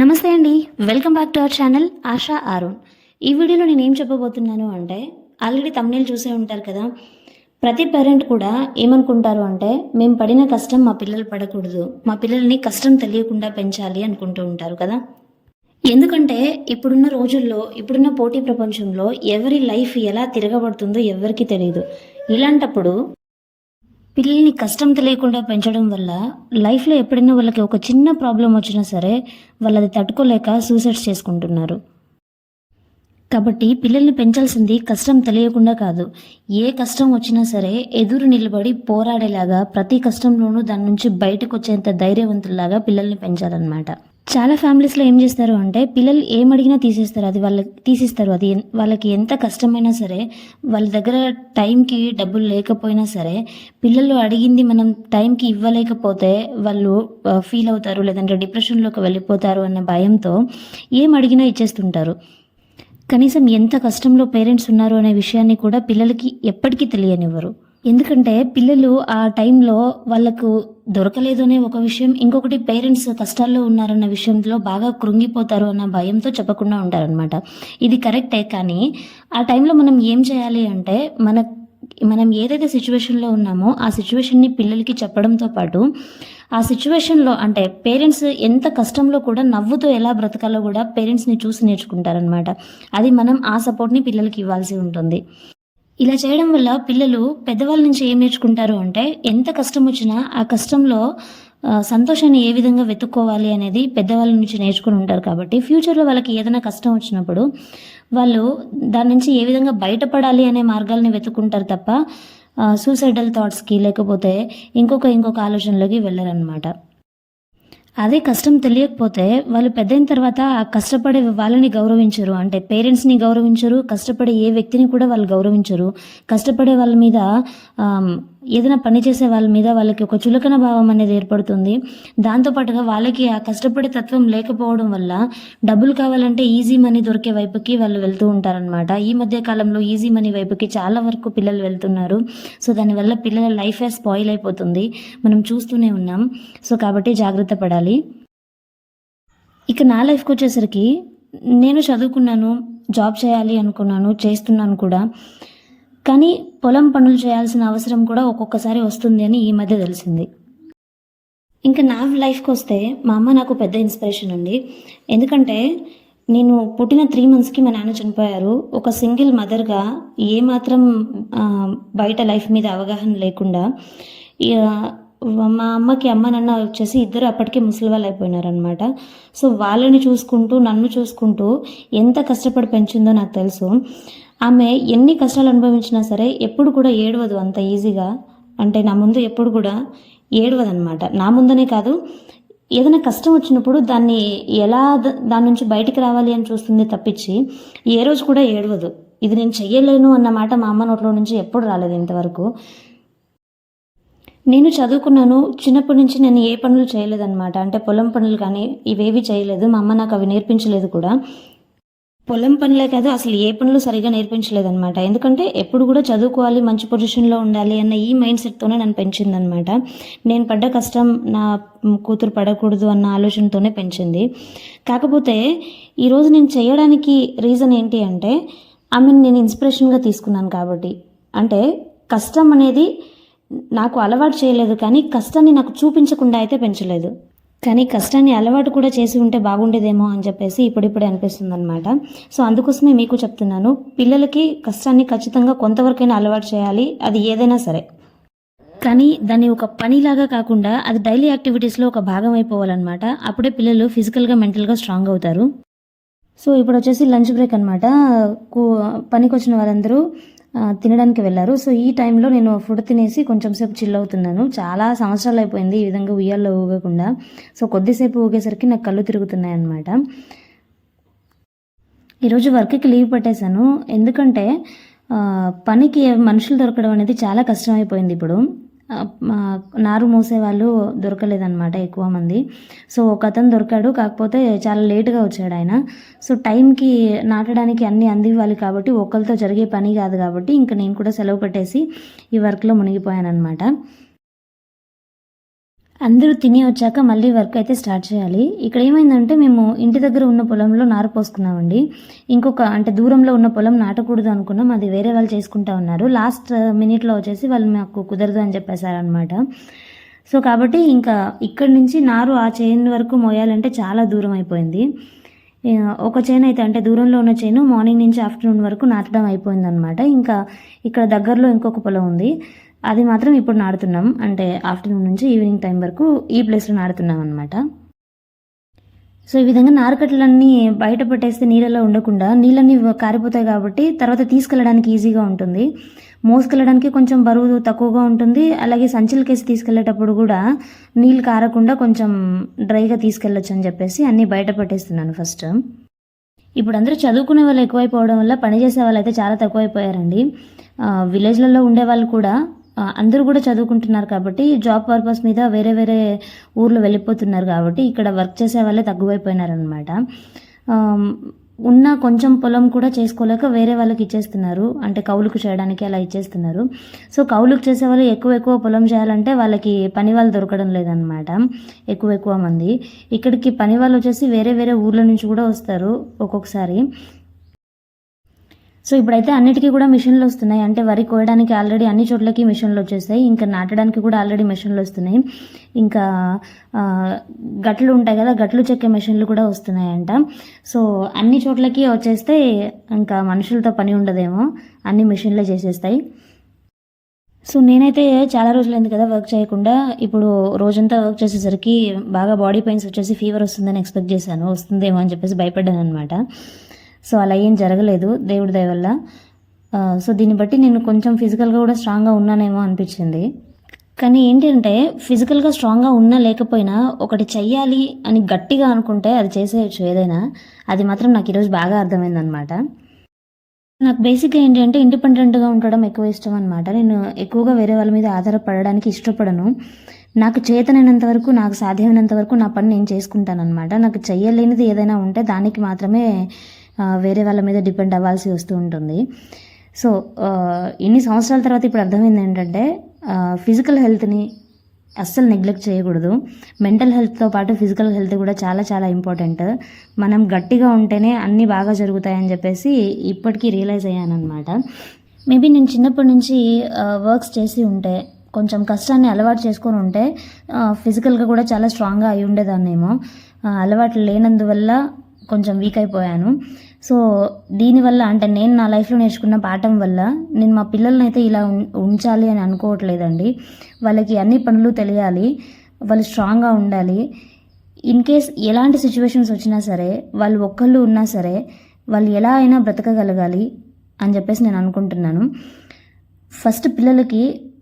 నమస్తే అండి. Welcome back to our channel Asha Arun ఈ వీడియోలో నేను ఏం చెప్పబోతున్నాను అంటే ఆల్రెడీ తమ్నేల్ చూసే ఉంటారు కదా ప్రతి పేరెంట్ కూడా ఏమనుకుంటారు అంటే మేము పడిన కష్టం మా పిల్లలు పడకూడదు. మా పిల్లల్ని కష్టం తెలియకుండా పెంచాలి అనుకుంటూ ఉంటారు కదా. ఎందుకంటే ఇప్పుడున్న రోజుల్లో ఇప్పుడున్న పోటీ ప్రపంచంలో ఎవరి లైఫ్ ఎలా తిరగబడుతుందో ఎవరికి తెలియదు ఇలాంటప్పుడు పిల్లల్ని కష్టం తెలియకుండా పెంచడం వల్ల లైఫ్లో ఎప్పుడైనా వాళ్ళకి ఒక చిన్న ప్రాబ్లం వచ్చినా సరే వాళ్ళు అది తట్టుకోలేక సూసైడ్స్ చేసుకుంటున్నారు. కాబట్టి పిల్లల్ని పెంచాల్సింది కష్టం తెలియకుండా కాదు. ఏ కష్టం వచ్చినా సరే ఎదురు నిలబడి పోరాడేలాగా ప్రతి కష్టంలోనూ దాని నుంచి బయటకు వచ్చేంత ధైర్యవంతుల్లాగా పిల్లల్ని పెంచాలన్నమాట. చాలా ఫ్యామిలీస్లో ఏం చేస్తారు అంటే పిల్లలు ఏం అడిగినా తీసేస్తారు. అది వాళ్ళకి తీసిస్తారు. అది వాళ్ళకి ఎంత కష్టమైనా సరే వాళ్ళ దగ్గర టైంకి డబ్బులు లేకపోయినా సరే పిల్లలు అడిగింది మనం టైంకి ఇవ్వలేకపోతే వాళ్ళు ఫీల్ అవుతారు లేదంటే డిప్రెషన్లోకి వెళ్ళిపోతారు అన్న భయంతో ఏం అడిగినా ఇచ్చేస్తుంటారు. కనీసం ఎంత కష్టంలో పేరెంట్స్ ఉన్నారు అనే విషయాన్ని కూడా పిల్లలకి ఎప్పటికీ తెలియనివ్వరు. ఎందుకంటే పిల్లలు ఆ టైంలో వాళ్ళకు దొరకలేదు అనే ఒక విషయం ఇంకొకటి పేరెంట్స్ కష్టాల్లో ఉన్నారన్న విషయంలో బాగా కృంగిపోతారు అన్న భయంతో చెప్పకుండా ఉంటారనమాట ఇది కరెక్టే కానీ ఆ టైంలో మనం ఏం చేయాలి అంటే మన మనం ఏదైతే సిచ్యువేషన్లో ఉన్నామో ఆ సిచ్యువేషన్ని పిల్లలకి చెప్పడంతో పాటు ఆ సిచ్యువేషన్లో అంటే పేరెంట్స్ ఎంత కష్టంలో కూడా నవ్వుతో ఎలా బ్రతకాలో కూడా పేరెంట్స్ని చూసి నేర్చుకుంటారనమాట అది మనం ఆ సపోర్ట్ని పిల్లలకి ఇవ్వాల్సి ఉంటుంది. ఇలా చేయడం వల్ల పిల్లలు పెద్దవాళ్ళ నుంచి ఏం నేర్చుకుంటారు అంటే ఎంత కష్టం వచ్చినా ఆ కష్టంలో సంతోషాన్ని ఏ విధంగా వెతుక్కోవాలి అనేది పెద్దవాళ్ళ నుంచి నేర్చుకుని ఉంటారు కాబట్టి ఫ్యూచర్లో వాళ్ళకి ఏదైనా కష్టం వచ్చినప్పుడు వాళ్ళు దాని నుంచి ఏ విధంగా బయటపడాలి అనే మార్గాల్ని వెతుక్కుంటారు తప్ప సూసైడల్ థాట్స్కి లేకపోతే ఇంకొక ఇంకొక ఆలోచనలోకి వెళ్ళరనమాట అదే కష్టం తెలియకపోతే వాళ్ళు పెద్దయిన తర్వాత ఆ కష్టపడే వాళ్ళని గౌరవించరు. అంటే పేరెంట్స్ని గౌరవించరు. కష్టపడే ఏ వ్యక్తిని కూడా వాళ్ళు గౌరవించరు. కష్టపడే వాళ్ళ మీద ఏదైనా పని చేసే వాళ్ళ మీద వాళ్ళకి ఒక చులకన భావం అనేది ఏర్పడుతుంది. దాంతోపాటుగా వాళ్ళకి ఆ కష్టపడే తత్వం లేకపోవడం వల్ల డబ్బులు కావాలంటే ఈజీ మనీ దొరికే వైపుకి వాళ్ళు వెళ్తూ ఉంటారనమాట ఈ మధ్య కాలంలో ఈజీ మనీ వైపుకి చాలా వరకు పిల్లలు వెళ్తున్నారు. సో దానివల్ల పిల్లల లైఫే స్పాయిల్ అయిపోతుంది. మనం చూస్తూనే ఉన్నాం. సో కాబట్టి జాగ్రత్త పడాలి. ఇక నా లైఫ్కి వచ్చేసరికి నేను చదువుకున్నాను జాబ్ చేయాలి అనుకున్నాను చేస్తున్నాను కూడా. కానీ పొలం పనులు చేయాల్సిన అవసరం కూడా ఒక్కొక్కసారి వస్తుంది అని ఈ మధ్య తెలిసింది. ఇంకా నా లైఫ్కి వస్తే మా అమ్మ నాకు పెద్ద ఇన్స్పిరేషన్ అండి. ఎందుకంటే నేను పుట్టిన త్రీ మంత్స్కి మా నాన్న చనిపోయారు. ఒక సింగిల్ మదర్గా ఏమాత్రం బయట లైఫ్ మీద అవగాహన లేకుండా మా అమ్మకి అమ్మ నాన్న వచ్చేసి ఇద్దరు అప్పటికే ముసలి వాళ్ళు అయిపోయినారనమాట సో వాళ్ళని చూసుకుంటూ నన్ను చూసుకుంటూ ఎంత కష్టపడి పెంచిందో నాకు తెలుసు. ఆమె ఎన్ని కష్టాలు అనుభవించినా సరే ఎప్పుడు కూడా ఏడవదు అంత ఈజీగా. అంటే నా ముందు ఎప్పుడు కూడా ఏడవదనమాట నా ముందనే కాదు ఏదైనా కష్టం వచ్చినప్పుడు దాన్ని ఎలా దాని నుంచి బయటికి రావాలి అని చూస్తుంది తప్పించి ఏ రోజు కూడా ఏడవదు. ఇది నేను చెయ్యలేను అన్న మాట మా అమ్మ నోట్లో నుంచి ఎప్పుడు రాలేదు ఇంతవరకు. నేను చదువుకున్నాను చిన్నప్పటి నుంచి నేను ఏ పనులు చేయలేదన్నమాట. అంటే పొలం పనులు కానీ ఇవేవి చేయలేదు. మా అమ్మ నాకు అవి నేర్పించలేదు కూడా. పొలం పనులే కాదు అసలు ఏ పనులు సరిగా నేర్పించలేదన్నమాట. ఎందుకంటే ఎప్పుడు కూడా చదువుకోవాలి మంచి పొజిషన్లో ఉండాలి అన్న ఈ మైండ్ సెట్తోనే నన్ను పెంచిందనమాట నేను పడ్డ కష్టం నా కూతురు పడకూడదు అన్న ఆలోచనతోనే పెంచింది. కాకపోతే ఈరోజు నేను చేయడానికి రీజన్ ఏంటి అంటే ఆమెను నేను ఇన్స్పిరేషన్గా తీసుకున్నాను కాబట్టి. అంటే కష్టం అనేది నాకు అలవాటు చేయలేదు కానీ కష్టాన్ని నాకు చూపించకుండా అయితే పెంచలేదు. కానీ కష్టాన్ని అలవాటు కూడా చేసి ఉంటే బాగుండేదేమో అని చెప్పేసి ఇప్పుడిప్పుడే అనిపిస్తుంది అనమాట సో అందుకోసమే మీకు చెప్తున్నాను పిల్లలకి కష్టాన్ని ఖచ్చితంగా కొంతవరకైనా అలవాటు చేయాలి అది ఏదైనా సరే. కానీ దాన్ని ఒక పనిలాగా కాకుండా అది డైలీ యాక్టివిటీస్లో ఒక భాగం అయిపోవాలన్నమాట. అప్పుడే పిల్లలు ఫిజికల్గా మెంటల్గా స్ట్రాంగ్ అవుతారు. సో ఇప్పుడు వచ్చేసి లంచ్ బ్రేక్ అనమాట పనికి వచ్చిన వారందరూ తినడానికి వెళ్ళారు. సో ఈ టైంలో నేను ఫుడ్ తినేసి కొంచెం సేపు చిల్ అవుతున్నాను. చాలా సంవత్సరాలు అయిపోయింది ఈ విధంగా ఉయ్యాల్లో ఊగకుండా. సో కొద్దిసేపు ఊగేసరికి నాకు కళ్ళు తిరుగుతున్నాయి అన్నమాట ఈరోజు వర్క్కి లీవ్ పెట్టేశాను. ఎందుకంటే పనికి మనుషులు దొరకడం అనేది చాలా కష్టం అయిపోయింది ఇప్పుడు. నారు మూసే వాళ్ళు దొరకలేదన్నమాట ఎక్కువ మంది. సో ఒక అతను దొరికాడు. కాకపోతే చాలా లేటుగా వచ్చాడు ఆయన. సో టైంకి నాటడానికి అన్నీ అందివ్వాలి కాబట్టి ఒకరితో జరిగే పని కాదు కాబట్టి ఇంకా నేను కూడా సెలవు పెట్టేసి ఈ వర్క్లో మునిగిపోయాను అనమాట అందరూ తిని వచ్చాక మళ్ళీ వర్క్ అయితే స్టార్ట్ చేయాలి. ఇక్కడ ఏమైందంటే మేము ఇంటి దగ్గర ఉన్న పొలంలో నారు పోసుకున్నామండి. ఇంకొక అంటే దూరంలో ఉన్న పొలం నాటకూడదు అనుకున్నాం. అది వేరే వాళ్ళు చేసుకుంటా ఉన్నారు. లాస్ట్ మినిట్లో uh, వచ్చేసి వాళ్ళు మాకు కుదరదు అని చెప్పేశారనమాట సో కాబట్టి ఇంకా ఇక్కడి నుంచి నారు ఆ చైన్ వరకు మోయాలంటే చాలా దూరం అయిపోయింది. ఒక చైన్ అయితే అంటే దూరంలో ఉన్న చైన్ మార్నింగ్ నుంచి ఆఫ్టర్నూన్ వరకు నాటడం అయిపోయిందనమాట ఇంకా ఇక్కడ దగ్గరలో ఇంకొక పొలం ఉంది. అది మాత్రం ఇప్పుడు నాడుతున్నాం అంటే ఆఫ్టర్నూన్ నుంచి ఈవినింగ్ టైం వరకు ఈ ప్లేస్లో నాడుతున్నాం అనమాట సో ఈ విధంగా నారకట్లన్నీ బయట పెట్టేస్తే నీళ్ళలో ఉండకుండా నీళ్ళన్నీ కారిపోతాయి కాబట్టి తర్వాత తీసుకెళ్ళడానికి ఈజీగా ఉంటుంది. మోసుకెళ్ళడానికి కొంచెం బరువు తక్కువగా ఉంటుంది. అలాగే సంచులకేసి తీసుకెళ్ళేటప్పుడు కూడా నీళ్ళు కారకుండా కొంచెం డ్రైగా తీసుకెళ్ళొచ్చు అని చెప్పేసి అన్నీ బయట పెట్టేస్తున్నాను ఫస్ట్. ఇప్పుడు అందరూ చదువుకునే వాళ్ళు ఎక్కువైపోవడం వల్ల పని చేసే వాళ్ళు అయితే చాలా తక్కువైపోయారండి. విలేజ్లలో ఉండే వాళ్ళు కూడా అందరూ కూడా చదువుకుంటున్నారు కాబట్టి జాబ్ పర్పస్ మీద వేరే వేరే ఊర్లు వెళ్ళిపోతున్నారు కాబట్టి ఇక్కడ వర్క్ చేసే వాళ్ళే తక్కువైపోయినారనమాట ఉన్న కొంచెం పొలం కూడా చేసుకోలేక వేరే వాళ్ళకి ఇచ్చేస్తున్నారు. అంటే కౌలుకు చేయడానికి అలా ఇచ్చేస్తున్నారు. సో కౌలుకు చేసే వాళ్ళు ఎక్కువ ఎక్కువ పొలం చేయాలంటే వాళ్ళకి పని వాళ్ళు దొరకడం లేదనమాట ఎక్కువ ఎక్కువ మంది. ఇక్కడికి పని వాళ్ళు వచ్చేసి వేరే వేరే ఊర్ల నుంచి కూడా వస్తారు ఒక్కొక్కసారి. సో ఇప్పుడైతే అన్నిటికీ కూడా మిషన్లు వస్తున్నాయి. అంటే వరి కోయడానికి ఆల్రెడీ అన్ని చోట్లకి మిషన్లు వచ్చేస్తాయి ఇంకా నాటడానికి కూడా ఆల్రెడీ మిషన్లు వస్తున్నాయి. ఇంకా గట్లు ఉంటాయి కదా గట్లు చెక్కే మిషన్లు కూడా వస్తున్నాయంట. సో అన్ని చోట్లకి వచ్చేస్తే ఇంకా మనుషులతో పని ఉండదేమో. అన్ని మిషన్లే చేసేస్తాయి. సో నేనైతే చాలా రోజులైంది కదా వర్క్ చేయకుండా. ఇప్పుడు రోజంతా వర్క్ చేసేసరికి బాగా బాడీ పెయిన్స్ వచ్చేసి ఫీవర్ వస్తుందని ఎక్స్పెక్ట్ చేశాను. వస్తుందేమో అని చెప్పేసి భయపడ్డాను అనమాట సో అలా ఏం జరగలేదు దేవుడి దయ వల్ల. సో దీన్ని బట్టి నేను కొంచెం ఫిజికల్గా కూడా స్ట్రాంగ్గా ఉన్నానేమో అనిపించింది. కానీ ఏంటంటే ఫిజికల్గా స్ట్రాంగ్గా ఉన్నా లేకపోయినా ఒకటి చెయ్యాలి అని గట్టిగా అనుకుంటే అది చేసేయచ్చు ఏదైనా. అది మాత్రం నాకు ఈరోజు బాగా అర్థమైందనమాట నాకు బేసిక్గా ఏంటంటే ఇండిపెండెంట్గా ఉండడం ఎక్కువ ఇష్టం అనమాట నేను ఎక్కువగా వేరే వాళ్ళ మీద ఆధారపడడానికి ఇష్టపడను. నాకు చేతనైనంత వరకు నాకు సాధ్యమైనంత వరకు నా పని నేను చేసుకుంటాను అనమాట నాకు చెయ్యలేనిది ఏదైనా ఉంటే దానికి మాత్రమే వేరే వాళ్ళ మీద డిపెండ్ అవ్వాల్సి వస్తూ ఉంటుంది. సో ఇన్ని సంవత్సరాల తర్వాత ఇప్పుడు అర్థమైంది ఏంటంటే ఫిజికల్ హెల్త్ని అస్సలు నెగ్లెక్ట్ చేయకూడదు. మెంటల్ హెల్త్తో పాటు ఫిజికల్ హెల్త్ కూడా చాలా చాలా ఇంపార్టెంట్. మనం గట్టిగా ఉంటేనే అన్నీ బాగా జరుగుతాయని చెప్పేసి ఇప్పటికీ రియలైజ్ అయ్యానమాట మేబీ నేను చిన్నప్పటి నుంచి వర్క్స్ చేసి ఉంటే కొంచెం కష్టాన్ని అలవాటు చేసుకొని ఉంటే ఫిజికల్గా కూడా చాలా స్ట్రాంగ్గా అయి ఉండేదాన్నేమో. అలవాటు లేనందువల్ల కొంచెం వీక్ అయిపోయాను. సో దీనివల్ల అంటే నేను నా లైఫ్లో నేర్చుకున్న పాఠం వల్ల నేను మా పిల్లల్ని అయితే ఇలా ఉం- ఉంచాలి అని అనుకోవట్లేదండి. వాళ్ళకి అన్ని పనులు తెలియాలి. వాళ్ళు స్ట్రాంగ్గా ఉండాలి. ఇన్ కేస్ ఎలాంటి సిచ్యువేషన్స్ వచ్చినా సరే వాళ్ళు ఒక్కళ్ళు ఉన్నా సరే వాళ్ళు ఎలా అయినా బ్రతకగలగాలి అని చెప్పేసి నేను అనుకుంటున్నాను. ఫస్ట్ పిల్లలకి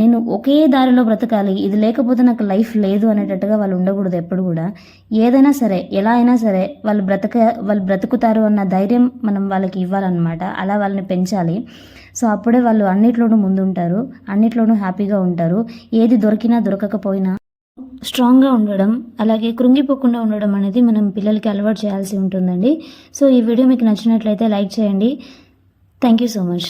నేను ఒకే దారిలో బ్రతకాలి ఇది లేకపోతే నాకు లైఫ్ లేదు అనేటట్టుగా వాళ్ళు ఉండకూడదు ఎప్పుడు కూడా. ఏదైనా సరే ఎలా అయినా సరే వాళ్ళు బ్రతక వాళ్ళు బ్రతుకుతారు అన్న ధైర్యం మనం వాళ్ళకి ఇవ్వాలన్నమాట. అలా వాళ్ళని పెంచాలి. సో అప్పుడే వాళ్ళు అన్నిట్లోనూ ముందుంటారు అన్నిట్లోనూ హ్యాపీగా ఉంటారు. ఏది దొరికినా దొరకకపోయినా స్ట్రాంగ్గా ఉండడం అలాగే కృంగిపోకుండా ఉండడం అనేది మనం పిల్లలకి అలవాటు చేయాల్సి ఉంటుందండి. సో ఈ వీడియో మీకు నచ్చినట్లయితే లైక్ చేయండి. Thank you so much.